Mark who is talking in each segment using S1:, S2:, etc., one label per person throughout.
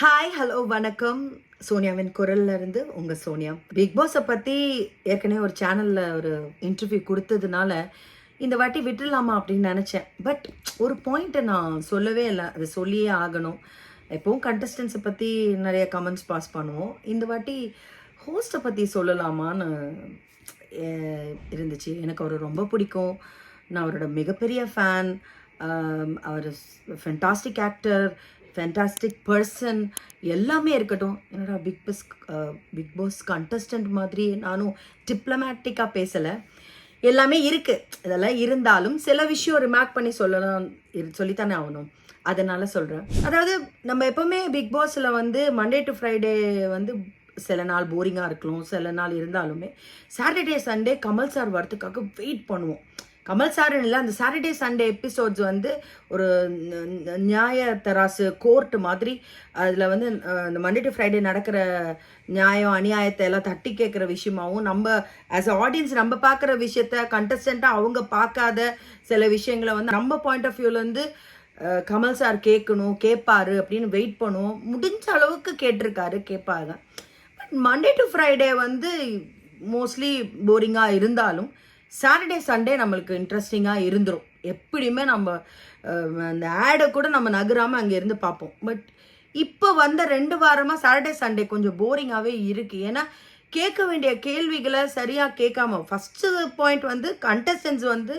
S1: Hi hello வணக்கம். சோனியாவின் குரல்ல இருந்து உங்க சோனியா. பிக் பாஸை பத்தி ஏற்கனவே ஒரு சேனல்ல ஒரு இன்டர்வியூ கொடுத்ததுனால இந்த வாட்டி விட்டுடலாமா அப்படின்னு நினச்சேன். பட் ஒரு பாயிண்ட்டை நான் சொல்லவே இல்லை. அதை சொல்லியே ஆகணும். எப்பவும் கண்டஸ்டன்ஸை பற்றி நிறைய கமெண்ட்ஸ் பாஸ் பண்ணுவோம். இந்த வாட்டி ஹோஸ்ட்டை பற்றி சொல்லலாமான்னு இருந்துச்சு. எனக்கு அவர் ரொம்ப பிடிக்கும். நான் அவரோட மிகப்பெரிய ஃபேன் அவர் ஃபென்டாஸ்டிக் ஆக்டர் ஃபென்டாஸ்டிக் பர்சன் எல்லாமே இருக்கட்டும். என்னடா Bigg Boss Bigg Boss contestant மாதிரி நானும் டிப்ளமேட்டிக்காக பேசலை. எல்லாமே இருக்குது இதெல்லாம் இருந்தாலும் சில விஷயம் ரிமார்க் பண்ணி சொல்லலாம் இரு- சொல்லித்தானே ஆகணும். அதனால் சொல்கிறேன் அதாவது நம்ம எப்போவுமே பிக் பாஸில் வந்து மண்டே டு ஃப்ரைடே வந்து சில நாள் போரிங்காக இருக்கலாம். சில நாள் இருந்தாலுமே சாட்டர்டே சண்டே கமல் சார் வரத்துக்காக வெயிட் பண்ணுவோம். கமல் சாருன்னு இல்லை அந்த சாட்டர்டே சண்டே எபிசோட்ஸ் வந்து ஒரு நியாய தராசு கோர்ட் மாதிரி அதில் வந்து இந்த மண்டே டு ஃப்ரைடே நடக்கிற நியாயம் அநியாயத்தை எல்லாம் தட்டி கேட்குற விஷயமாகவும் நம்ம ஆஸ் அ ஆடியன்ஸ் நம்ம பார்க்குற விஷயத்த கண்டஸ்டண்ட்டாக அவங்க பார்க்காத சில விஷயங்களை வந்து நம்ம பாயிண்ட் ஆஃப் வியூலேருந்து கமல் சார் கேட்கணும் கேட்பாரு அப்படின்னு வெயிட் பண்ணுவோம். முடிஞ்ச அளவுக்கு கேட்டிருக்காரு கேட்பாரு பட் மண்டே டு ஃப்ரைடே வந்து மோஸ்ட்லி போரிங்காக இருந்தாலும் சாட்டர்டே சண்டே நம்மளுக்கு இன்ட்ரெஸ்டிங்காக இருந்துடும் எப்படியுமே நம்ம அந்த ஆடை கூட நம்ம நகராமல் அங்கே இருந்து பார்ப்போம். பட் இப்போ வந்த ரெண்டு வாரமாக சாட்டர்டே சண்டே கொஞ்சம் போரிங்காகவே இருக்குது ஏன்னா கேட்க வேண்டிய கேள்விகளை சரியாக கேட்காம ஃபஸ்ட்டு பாயிண்ட் வந்து கண்டஸ்டன்ஸ் வந்து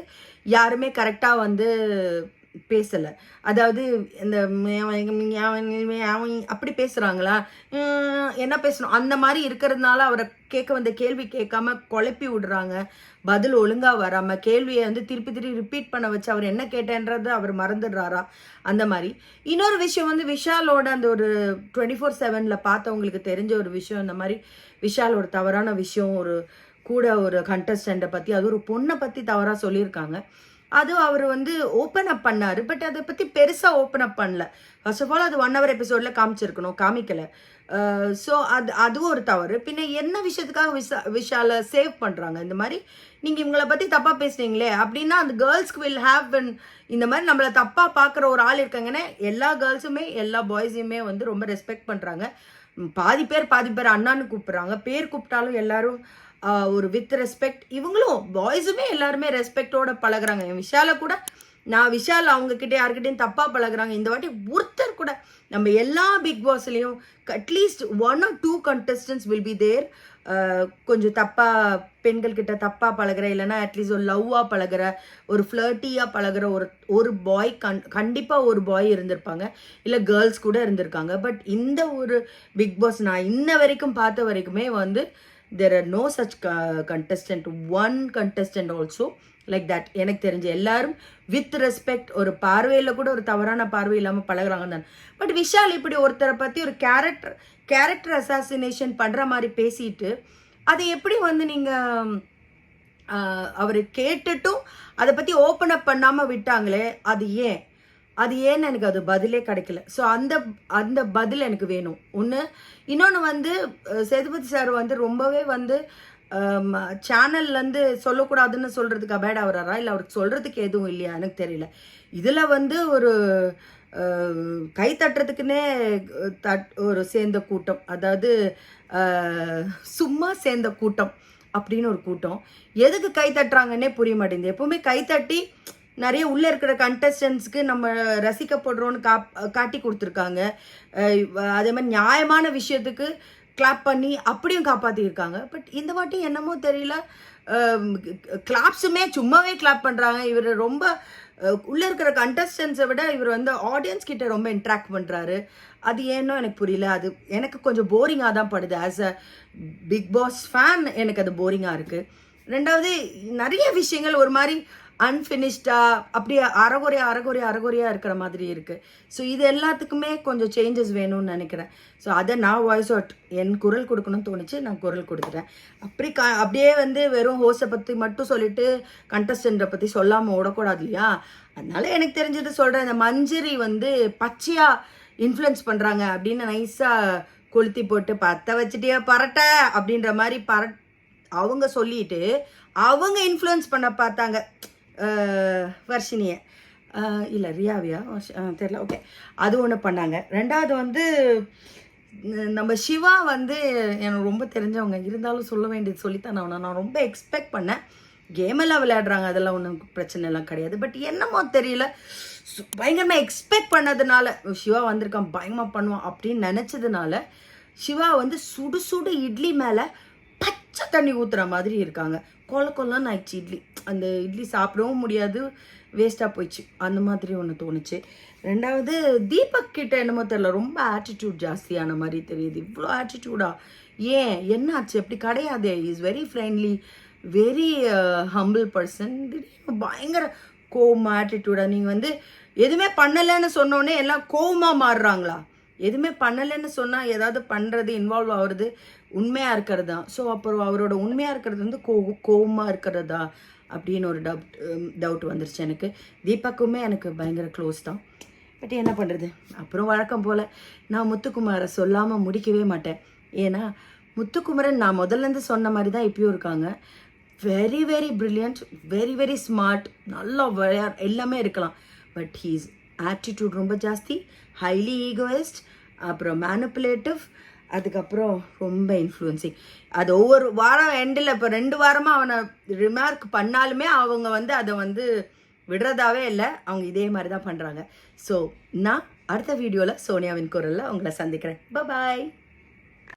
S1: யாருமே கரெக்டாக வந்து பேசலை. அதாவது இந்த அப்படி பேசுகிறாங்களா என்ன பேசணும்? அந்த மாதிரி இருக்கிறதுனால அவரை கேட்க வந்த கேள்வி கேட்காம குழப்பி விடுறாங்க. பதில் ஒழுங்காக வராமல் கேள்வியை வந்து திருப்பி திருப்பி ரிப்பீட் பண்ண வச்சு அவர் என்ன கேட்டேன்றது அவர் மறந்துடுறாரா? அந்த மாதிரி. இன்னொரு விஷயம் வந்து விஷாலோட அந்த ஒரு டுவெண்ட்டி ஃபோர் செவனில் பார்த்தவங்களுக்கு தெரிஞ்ச ஒரு விஷயம் இந்த மாதிரி விஷால் ஒரு தவறான விஷயம் ஒரு கூட ஒரு கண்டஸ்டண்ட்டை பற்றி அது ஒரு பொண்ணை பற்றி தவறாக சொல்லியிருக்காங்க. அது அவர் வந்து ஓப்பன் அப் பண்ணாரு. பட் அதை பற்றி பெருசாக ஓப்பன் அப் பண்ணல. ஃபர்ஸ்ட் ஆஃப் ஆல் அது ஒன் ஹவர் எபிசோடில் காமிச்சிருக்கணும் காமிக்கல. ஸோ அது அதுவும் ஒரு தவறு. பின்ன என்ன விஷயத்துக்காக விஷா விஷால சேவ் பண்ணுறாங்க இந்த மாதிரி நீங்கள் இவங்களை பற்றி தப்பாக பேசுனீங்களே அப்படின்னா அந்த கேர்ள்ஸ்க்கு வில் ஹேவ் இந்த மாதிரி நம்மளை தப்பாக பார்க்குற ஒரு ஆள் இருக்காங்கன்னா எல்லா கேர்ள்ஸுமே எல்லா பாய்ஸையுமே வந்து ரொம்ப ரெஸ்பெக்ட் பண்ணுறாங்க பாதி பேர் பாதி பேர் அண்ணான்னு கூப்பிட்றாங்க. பேர் கூப்பிட்டாலும் எல்லாரும் ஒரு வித் ரெஸ்பெக்ட் இவங்களும் பாய்ஸுமே எல்லாருமே ரெஸ்பெக்டோட பழகுறாங்க. என் விஷால கூட நான் விஷால் அவங்க கிட்ட யாருக்கிட்டையும் தப்பாக பழகுறாங்க. இந்த வாட்டி ஒருத்தர் கூட நம்ம எல்லா Bigg பாஸ்லேயும் at least one or two contestants will be there கொஞ்சம் தப்பாக பெண்கள் கிட்ட தப்பாக பழகுற இல்லைன்னா அட்லீஸ்ட் ஒரு லவ்வாக பழகுற ஒரு ஃப்ளர்ட்டியாக பழகுற ஒரு ஒரு பாய் கண் கண்டிப்பாக ஒரு பாய் இருந்திருப்பாங்க. இல்லை கேர்ள்ஸ் கூட இருந்திருக்காங்க. பட் இந்த ஒரு பிக் பாஸ் நான் இன்ன வரைக்கும் பார்த்த வரைக்குமே வந்து there are no such contestant one contestant also like that எனக்கு தெரிஞ்ச எல்லாரும் வித் ரெஸ்பெக்ட் ஒரு பார்வையில் கூட ஒரு தவறான பார்வை இல்லாமல் பழகிறாங்க தான். பட் விஷால் இப்படி ஒருத்தரை பற்றி ஒரு கேரக்டர் கேரக்டர் அசாசினேஷன் பண்ணுற மாதிரி பேசிட்டு அதை எப்படி வந்து நீங்கள் அவர் கேட்டுட்டும் அதை பற்றி ஓப்பன் அப் பண்ணாமல் விட்டாங்களே அது ஏன்? அது ஏன்னு எனக்கு அது பதிலே கிடைக்கல? ஸோ அந்த அந்த பதில் எனக்கு வேணும். ஒன்று இன்னொன்று வந்து சேதுபதி சார் வந்து ரொம்பவே வந்து சேனல்லேருந்து சொல்லக்கூடாதுன்னு சொல்கிறதுக்கு அபேட் ஆகுறாரா? இல்லை அவருக்கு சொல்கிறதுக்கு எதுவும் இல்லையா? எனக்கு தெரியல. இதில் வந்து ஒரு கை தட்டுறதுக்குன்னே தட் ஒரு சேர்ந்த கூட்டம். அதாவது சும்மா சேர்ந்த கூட்டம் அப்படின்னு ஒரு கூட்டம். எதுக்கு கை தட்டுறாங்கன்னே புரிய மாட்டேங்குது. எப்பவுமே கை தட்டி நிறைய உள்ளே இருக்கிற கண்டஸ்டன்ஸ்க்கு நம்ம ரசிக்கப்படுறோன்னு காப் காட்டி கொடுத்துருக்காங்க. அதே மாதிரி நியாயமான விஷயத்துக்கு கிளாப் பண்ணி அப்படியும் காப்பாற்றிருக்காங்க பட் இந்த வாட்டி என்னமோ தெரியல. கிளாப்ஸுமே சும்மாவே கிளாப் பண்ணுறாங்க இவர் ரொம்ப உள்ளே இருக்கிற கண்டஸ்டன்ஸை விட இவர் வந்து ஆடியன்ஸ் கிட்ட ரொம்ப இன்ட்ராக்ட் பண்ணுறாரு அது ஏன்னோ எனக்கு புரியல. அது எனக்கு கொஞ்சம் போரிங்காக தான் படுது. As a Bigg Boss fan எனக்கு அது போரிங்காக இருக்குது ரெண்டாவது நிறைய விஷயங்கள் ஒரு மாதிரி அன்ஃபினிஷ்டாக அப்படியே அறகுறையா அறகுறை அறகுறையாக இருக்கிற மாதிரி இருக்குது ஸோ இது எல்லாத்துக்குமே கொஞ்சம் சேஞ்சஸ் வேணும்னு நினைக்கிறேன். ஸோ அதை நான் வாய்ஸ் அவுட் என் குரல் கொடுக்கணும்னு தோணுச்சு நான் குரல் கொடுத்துட்டேன். அப்படி க அப்படியே வந்து வெறும் ஹோஸை பற்றி மட்டும் சொல்லிட்டு கண்டஸ்டண்ட்டை பற்றி சொல்லாமல் ஓடக்கூடாது இல்லையா? அதனால எனக்கு தெரிஞ்சது சொல்கிறேன் இந்த மஞ்சரி வந்து பச்சையாக இன்ஃப்ளூயன்ஸ் பண்ணுறாங்க அப்படின்னு நைஸாக கொளுத்தி போட்டு பற்ற வச்சுட்டே பரட்ட அப்படின்ற மாதிரி பரட் அவங்க சொல்லிட்டு அவங்க இன்ஃப்ளூயன்ஸ் பண்ண பார்த்தாங்க. வர்ஷினியை. இல்லை ரியாவியா? தெரில ஓகே. அது ஒன்று பண்ணாங்க. ரெண்டாவது வந்து நம்ம சிவா வந்து எனக்கு ரொம்ப தெரிஞ்சவங்க. இருந்தாலும் சொல்ல வேண்டியது சொல்லித்தான் நான் நான் ரொம்ப எக்ஸ்பெக்ட் பண்ணேன். கேம் எல்லாம் விளையாடுறாங்க. அதெல்லாம் ஒன்றும் பிரச்சனை எல்லாம் கிடையாது. பட் என்னமோ தெரியல. சு- எக்ஸ்பெக்ட் பண்ணதுனால சிவா வந்திருக்கான் பயங்கரமாக பண்ணுவான் அப்படின்னு நினச்சதுனால சிவா வந்து சுடு சுடு இட்லி மேலே பச்சை தண்ணி ஊற்றுற மாதிரி இருக்காங்க. கொல கொல்லன்னு ஆயிடுச்சு இட்லி. அந்த இட்லி சாப்பிடவும் முடியாது வேஸ்ட்டாக போயிடுச்சு. அந்த மாதிரி ஒன்று தோணுச்சு. ரெண்டாவது தீபக் கிட்ட என்னமோ தெரியல ரொம்ப ஆட்டிடியூட் ஜாஸ்தியான மாதிரி தெரியுது. இவ்வளோ ஆட்டிடியூடா ஏன்? என்னாச்சு? அப்படி கிடையாது. Is very friendly very humble person திடீர்னு பயங்கர கோவமாக ஆட்டிடியூடாக நீங்கள் வந்து எதுவுமே பண்ணலைன்னு சொன்னோடனே எல்லாம் கோவமாக மாறுறாங்களா? எதுவுமே பண்ணலைன்னு சொன்னால் ஏதாவது பண்ணுறது இன்வால்வ் ஆகுறது உண்மையாக இருக்கிறது? தான் ஸோ அப்புறம் அவரோட உண்மையாக இருக்கிறது வந்து கோ கோபமாக இருக்கிறதா? அப்படின்னு ஒரு டவுட் டவுட் um, வந்துருச்சு எனக்கு. தீபக்குமே எனக்கு பயங்கர க்ளோஸ் தான். பட் என்ன பண்ணுறது அப்புறம் வழக்கம் போல் நான் முத்துக்குமாரை சொல்லாமல் முடிக்கவே மாட்டேன். ஏன்னா முத்துக்குமரன் நான் முதல்லேருந்து சொன்ன மாதிரி தான் இப்பயும் இருக்காங்க. Very very brilliant very very smart நல்லா விளையா எல்லாமே இருக்கலாம். பட் ஹீஸ் ஆட்டிடியூட் ரொம்ப ஜாஸ்தி ஹைலி ஈகோயிஸ்ட் அப்புறம் மேனுப்புலேட்டிவ் அதுக்கப்புறம் ரொம்ப இன்ஃப்ளூயன்சிங் அது ஒவ்வொரு வாரம் எண்டில் இப்போ ரெண்டு வாரமாக அவனை ரிமார்க் பண்ணாலுமே அவங்க வந்து அதை வந்து விடுறதாவே இல்லை. அவங்க இதே மாதிரி தான் பண்ணுறாங்க ஸோ நான் அடுத்த வீடியோவில் சோனியாவின் குரலில் உங்களை சந்திக்கிறேன். பாய்